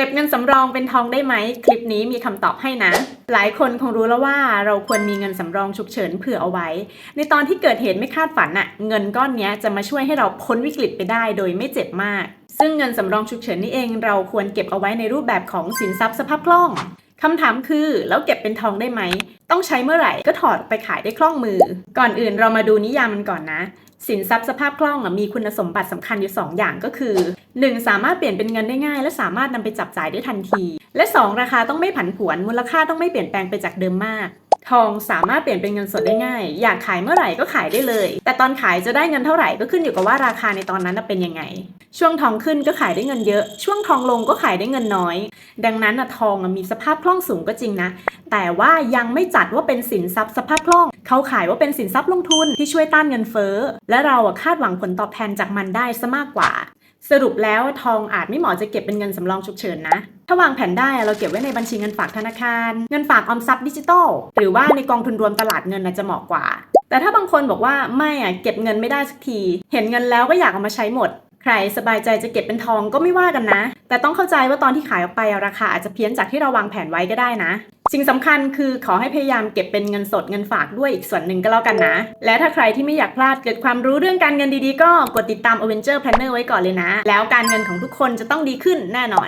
เก็บเงินสำรองเป็นทองได้ไหม คลิปนี้มีคำตอบให้นะ หลายคนคงรู้แล้วว่าเราควรมีเงินสำรองฉุกเฉินเผื่อเอาไว้ ในตอนที่เกิดเหตุไม่คาดฝันอะเงินก้อนนี้จะมาช่วยให้เราพ้นวิกฤตไปได้โดยไม่เจ็บมาก ซึ่งเงินสำรองฉุกเฉินนี่เอง เราควรเก็บเอาไว้ในรูปแบบของสินทรัพย์สภาพคล่องคำถามคือแล้วเก็บเป็นทองได้ไหม ต้องใช้เมื่อไหร่ก็ถอดไปขายได้คล่องมือ ก่อนอื่นเรามาดูนิยามมันก่อนนะ สินทรัพย์สภาพคล่องมีคุณสมบัติสำคัญอยู่ 2 อย่างก็คือ 1. สามารถเปลี่ยนเป็นเงินได้ง่าย และสามารถนำไปจับจ่ายได้ทันที และ 2. ราคาต้องไม่ผันผวน มูลค่าต้องไม่เปลี่ยนแปลงไปจากเดิมมาก ทองสามารถเปลี่ยนเป็นเงินสดได้ง่าย อยากขายเมื่อไหร่ก็ขายได้เลย แต่ตอนขายจะได้เงินเท่าไหร่ก็ขึ้นอยู่กับว่าราคาในตอนนั้นเป็นยังไง ช่วงทองขึ้นก็ขายได้เงินเยอะ ช่วงทองลงก็ขายได้เงินน้อย ดังนั้นทองมีสภาพคล่องสูงก็จริงนะ แต่ว่ายังไม่จัดว่าเป็นสินทรัพย์สภาพคล่อง เขาขายว่าเป็นสินทรัพย์ลงทุนที่ช่วยต้านเงินเฟ้อ และเราคาดหวังผลตอบแทนจากมันได้ซะมากกว่า สรุปแล้วทองอาจไม่เหมาะจะเก็บเป็นเงินสำรองฉุกเฉินนะ ถ้าวางแผนได้เราเก็บไว้ในบัญชีเงินฝากธนาคาร เงินฝากออมทรัพย์ดิจิทัล หรือว่าในกองทุนรวมตลาดเงินน่ะจะเหมาะกว่า แต่ถ้าบางคนบอกว่าไม่อะเก็บเงินไม่ได้สักที เห็นเงินแล้วก็อยากเอามาใช้หมด รสบายใจจะเก็บเป็นทองก็ไม่ว่ากันนะ แต่ต้องเข้าใจว่าตอนที่ขายออกไปราคาอาจจะเพี้ยนจากที่เราวางแผนไว้ก็ได้นะ สิ่งสำคัญคือขอให้พยายามเก็บเป็นเงินสดเงินฝากด้วยอีกส่วนหนึ่งก็แล้วกันนะ และถ้าใครที่ไม่อยากพลาดเกิดความรู้เรื่องการเงินดีๆ ก็กดติดตาม Avenger Planner ไว้ก่อนเลยนะ แล้วการเงินของทุกคนจะต้องดีขึ้นแน่นอน